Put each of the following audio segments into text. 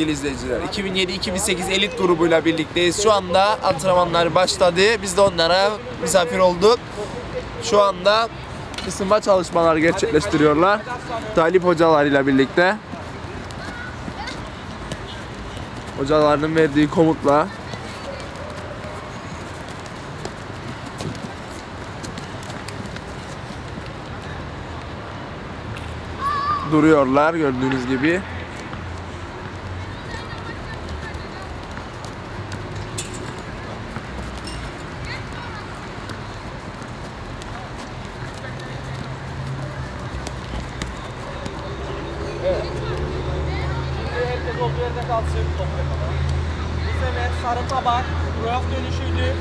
Sevgili izleyiciler, 2007-2008 elit grubuyla birlikteyiz. Şu anda antrenmanlar başladı. Biz de onlara misafir olduk. Şu anda ısınma çalışmaları gerçekleştiriyorlar. Talip hocalarıyla birlikte. Hocalarının verdiği komutla duruyorlar gördüğünüz gibi. Herkes olduğu yerde kalsın. Bu sefer sarı tabak, prof dönüşüydü.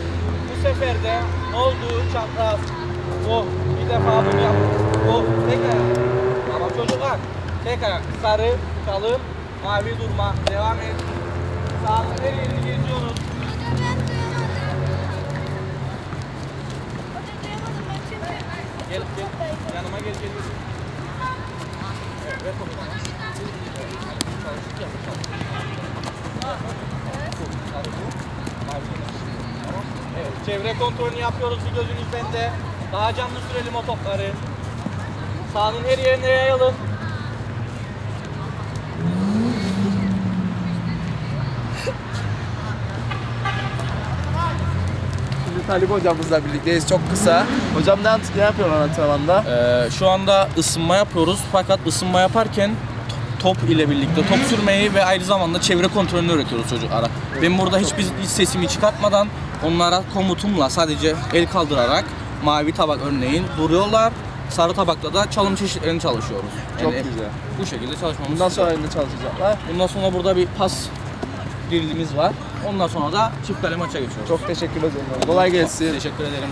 Bu sefer de ne oldu? Çapraz. Oh, bir defa bunu yap. Oh, tek ayak. Tamam çocuklar. Tek ayak. Sarı, kalın, mavi durma. Devam et. Sağlık her yerini geziyorsunuz. Gel, gel. Yanıma gel, gel. Evet, çevre kontrolünü yapıyoruz bir gözünüz bende. Daha canlı sürelim o topları. Sahanın her yerine yayalım. Talip hocamızla birlikteyiz çok kısa. Hocam ne, ne yapıyorlar antrenmanda? Ee, şu anda ısınma yapıyoruz fakat ısınma yaparken top ile birlikte top sürmeyi ve aynı zamanda çevre kontrolünü öğretiyoruz çocuklara. Ben burada hiçbir hiç sesimi çıkartmadan onlara komutumla sadece el kaldırarak mavi tabak örneğin duruyorlar. Sarı tabakta da çalım çeşitlerini çalışıyoruz. Çok Yani güzel. Bu şekilde çalışmamız. Bundan sonra ne çalışacaklar? Bundan sonra burada bir pas dirilimiz var. Ondan sonra da çift kale maça geçiyoruz. Çok teşekkür ederim. Kolay gelsin. teşekkür ederim.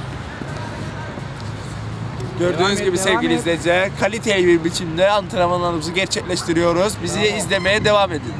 Gördüğünüz Devam et, gibi devam sevgili et. izleyiciler kaliteli bir biçimde antrenmanlarımızı gerçekleştiriyoruz. Bizi izlemeye devam edin.